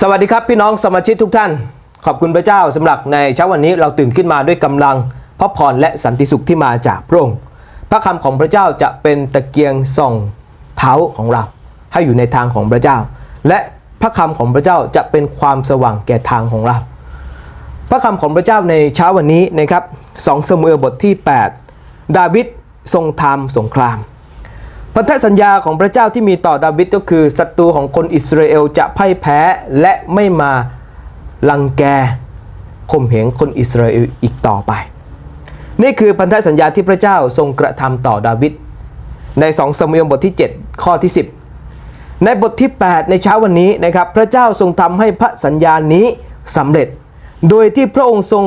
สวัสดีครับพี่น้องสมาชิกทุกท่าน ขอบคุณพระเจ้าสำหรับในเช้าวันนี้เราตื่นขึ้นมาด้วยกำลังพระพรและสันติสุขที่มาจากพระองค์พระคำของพระเจ้าจะเป็นตะเกียงส่องเท้าของเรา ให้อยู่ในทางของพระเจ้า และพระคำของพระเจ้าจะเป็นความสว่างแก่ทางของเรา พระคำของพระเจ้าในเช้าวันนี้นะครับ2สมุเอลบทที่ 8 ดาวิดทรงทำสงคราม พันธสัญญาของพระเจ้าที่มีต่อดาวิดก็คือศัตรูของคนอิสราเอลจะพ่ายแพ้และไม่มาลังแกข่มเหงคนอิสราเอลอีกต่อไป นี่คือพันธสัญญาที่พระเจ้าทรงกระทำต่อดาวิดใน2สมุเอลบทที่ 7 ข้อที่ 10 ในบทที่ 8 ในเช้าวันนี้นะครับพระเจ้าทรงทำให้พระสัญญานี้สำเร็จ โดยที่พระองค์ทรง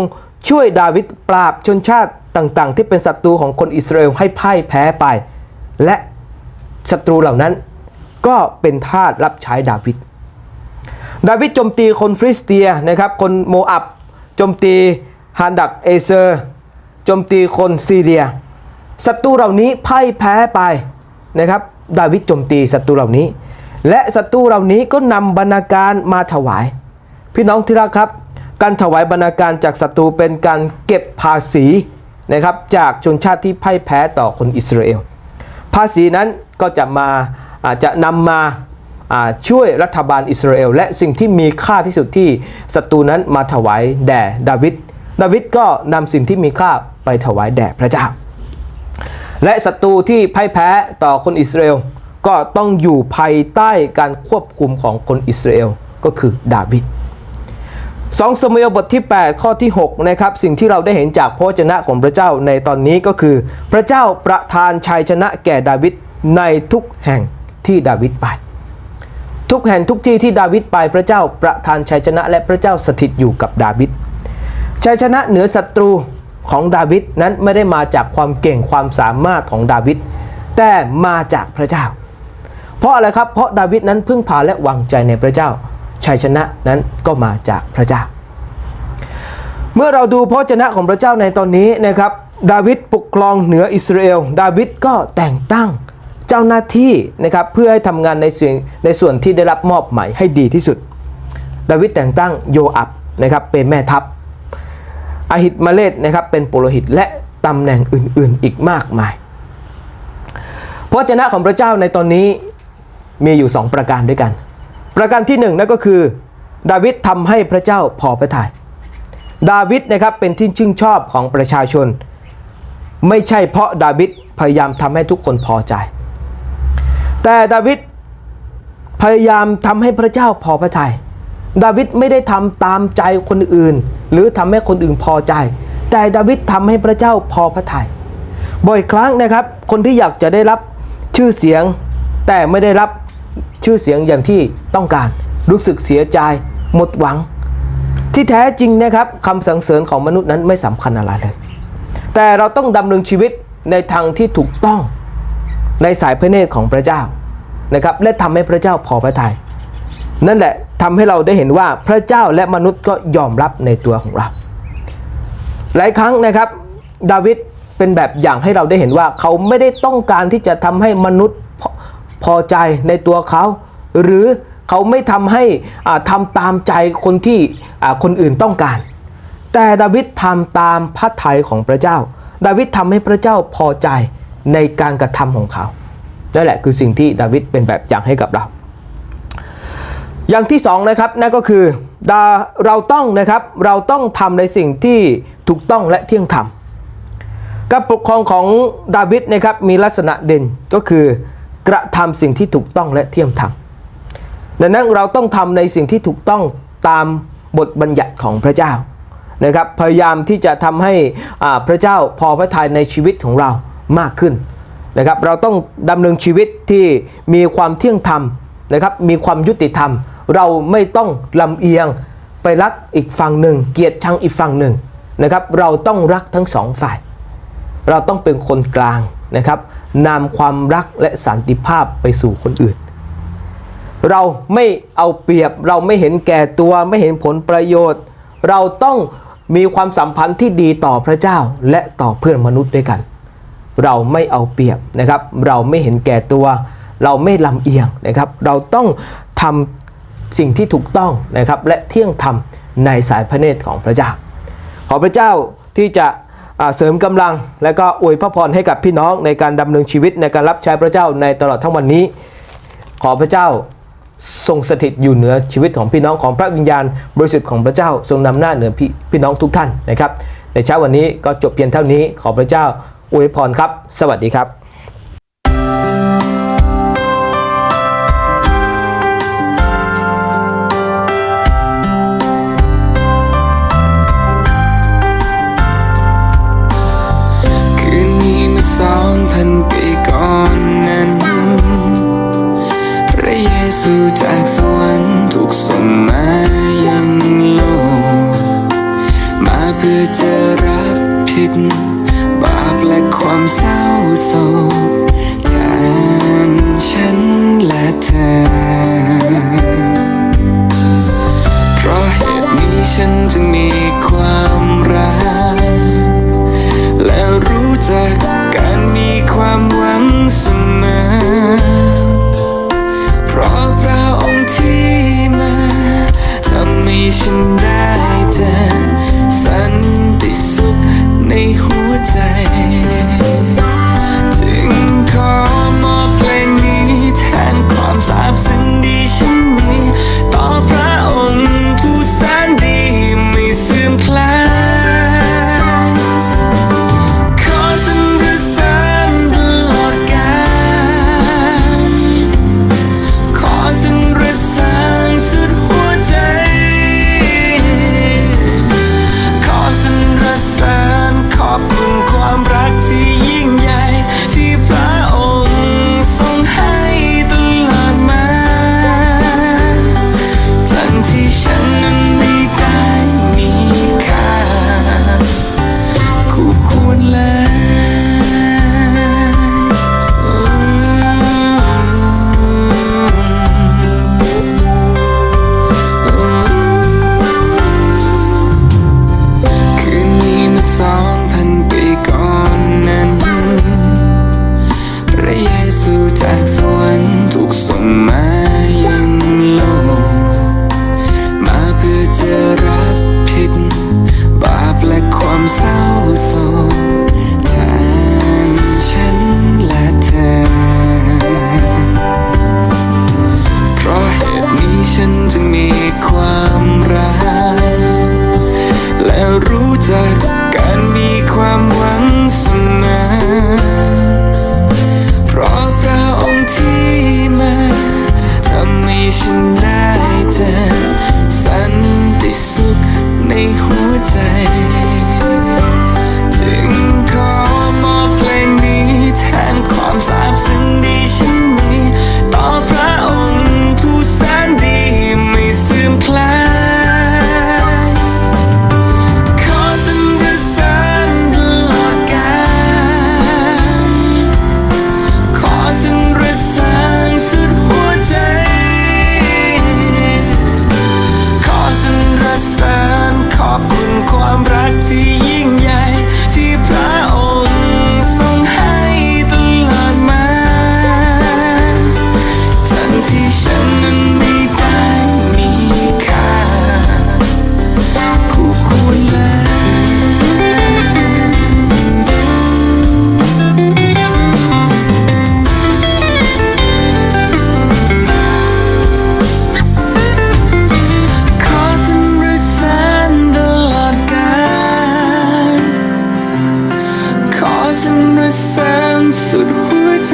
ช่วยดาวิดปราบชนชาติต่างๆ ที่เป็นศัตรูของคนอิสราเอลให้พ่ายแพ้ไป และ ศัตรูเหล่านั้น ก็เป็นทาสรับใช้ดาวิด ดาวิดโจมตีคนฟริสเตียนะครับ คนโมอับโจมตีฮานดักเอเซอร์โจมตีคนซีเรียศัตรูเหล่านี้พ่ายแพ้ไปนะครับ ดาวิดโจมตีศัตรูเหล่านี้ และศัตรูเหล่านี้ก็นำบรรณาการมาถวาย พี่น้องที่รักครับ การถวายบรรณาการจากศัตรูเป็นการเก็บภาษีนะครับจากชนชาติที่พ่ายแพ้ต่อคนอิสราเอล ภาษีนั้น ก็จะมาอาจจะนำมาช่วยรัฐบาลอิสราเอล และสิ่งที่มีค่าที่สุดที่ศัตรูนั้นมาถวายแด่ดาวิดดาวิดก็นำสิ่งที่มีค่าไปถวายแด่พระเจ้า และศัตรูที่พ่ายแพ้ต่อคนอิสราเอลก็ต้องอยู่ภายใต้การควบคุมของคนอิสราเอลก็คือดาวิด2สมุเอลบทที่ 8 ข้อที่6นะครับสิ่งที่เราได้เห็นจากพระวจนะของพระเจ้าในตอนนี้ก็คือ พระเจ้าประทานชัยชนะแก่ดาวิด ในทุกแห่งที่ดาวิดไป ทุกแห่งทุกที่ที่ดาวิดไปพระเจ้าประทานชัยชนะและพระเจ้าสถิตอยู่กับดาวิดชัยชนะเหนือศัตรูของดาวิดนั้นไม่ได้มาจากความเก่งความสามารถของดาวิดแต่มาจากพระเจ้า เพราะอะไรครับเพราะดาวิดนั้นพึ่งพาและวางใจในพระเจ้าชัยชนะนั้นก็มาจากพระเจ้า เมื่อเราดูพระชนะของพระเจ้าในตอนนี้นะครับ ดาวิดปกครองเหนืออิสราเอล ดาวิดก็แต่งตั้ง เจ้าหน้าที่นะครับเพื่อให้ทำงานในส่วนในส่วนที่ได้รับมอบหมายให้ดีที่สุด ดาวิดแต่งตั้งโยอับนะครับเป็นแม่ทัพอาหิตมาเลตนะครับเป็นปุโรหิตและตำแหน่งอื่นๆอีกมากมายพระชนะของพระเจ้าในตอนนี้มีอยู่ 2 ประการด้วยกัน ประการที่1นั่นก็คือ ดาวิดทำให้พระเจ้าพอพระทยัยดาวิดนะครับเป็นที่ชื่นชอบของประชาชน ไม่ใช่เพราะดาวิดพยายามทำให้ทุกคนพอใจ แต่ดาวิดพยายามทำให้พระเจ้าพอพระทยัยดาวิดไม่ได้ทำตามใจคนอื่น หรือทำให้คนอื่นพอใจ แต่ดาวิดทำให้พระเจ้าพอพระทยัยบ่อยครั้งนะครับ คนที่อยากจะได้รับชื่อเสียง แต่ไม่ได้รับชื่อเสียงอย่างที่ต้องการ รู้สึกเสียใจหมดหวัง ที่แท้จริงนะครับคำสรรเสริญของมนุษย์นั้นไม่สำคัญอะไรเลย แต่เราต้องดำเนินชีวิตในทางที่ถูกต้อง ในสายพระเนตรของพระเจ้านะครับและทำให้พระเจ้าพอพระทยัยนั่นแหละทำให้เราได้เห็นว่าพระเจ้าและมนุษย์ก็ยอมรับในตัวของเรา หลายครั้งนะครับ ดาวิดเป็นแบบอย่างให้เราได้เห็นว่าเขาไม่ได้ต้องการที่จะทำให้มนุษย์พอพอใจในตัวเขา หรือเขาไม่ทำให้อ่าทำตามใจคนที่อ่าคนอื่นต้องการ แต่ดาวิดทำตามพระทัยของพระเจ้า ดาวิดทำให้พระเจ้าพอใจ ในการกระทำของเขา นั่นแหละคือสิ่งที่ดาวิดเป็นแบบอย่างให้กับเรา อย่างที่สองนะครับนั่นก็คือเราต้องนะครับเราต้องทำในสิ่งที่ถูกต้องและเที่ยงธรรมการปกครองของดาวิดนะครับมีลักษณะเด่นก็คือกระทำสิ่งที่ถูกต้องและเที่ยงธรรมดังนั้นเราต้องทำในสิ่งที่ถูกต้องตามบทบัญญัติของพระเจ้านะครับพยายามที่จะทำให้พระเจ้าพอพระทัยในชีวิตของเรา มากขึ้นนะครับ เราต้องดำเนินชีวิตที่มีความเที่ยงธรรมนะครับ มีความยุติธรรม เราไม่ต้องลำเอียงไปรักอีกฝั่งหนึ่ง เกลียดชังอีกฝั่งหนึ่งนะครับ เราต้องรักทั้งสองฝ่าย เราต้องเป็นคนกลางนะครับนำความรักและสันติภาพไปสู่คนอื่น เราไม่เอาเปรียบ เราไม่เห็นแก่ตัว ไม่เห็นผลประโยชน์ เราต้องมีความสัมพันธ์ที่ดีต่อพระเจ้าและต่อเพื่อนมนุษย์ด้วยกัน เราไม่เอาเปรียบนะครับ เราไม่เห็นแก่ตัว เราไม่ลำเอียงนะครับ เราต้องทสิ่งที่ถูกต้องนะครับ และเที่ยงธรรมในสายพระเนตรของพระเจ้า ขอพระเจ้าที่จะเสริมกำลังและก็อวยพระพรให้กับพี่น้องในการดำเนินชีวิตในการรับใช้พระเจ้าในตลอดทั้งวันนี้ ขอพระเจ้าทรงสถิตอยู่เหนือชีวิตของพี่น้องของพระวิญญาณ บริสุทธิ์ของพระเจ้าทรงนำหน้าเหนือพี่พี่น้องทุกท่านนะครับ ในเช้าวันนี้ก็จบเพียงเท่านี้ขอพระเจ้า อวยพรครับ สวัสดีครับคืนนี้มื่อสองพันปีก่อนนั้น พระเยซูจากสวรรค์ถูกส่งมายังโลก มาเพื่อจะรับผิด เศร้าโศกแทนฉันและเธอ เพราะเหตุนี้ฉันจึงมีความรัก และรู้จักการมีความหวังเสมอ เพราะพระองค์ที่มาทำให้ฉันได้ แล สุดหัวใจ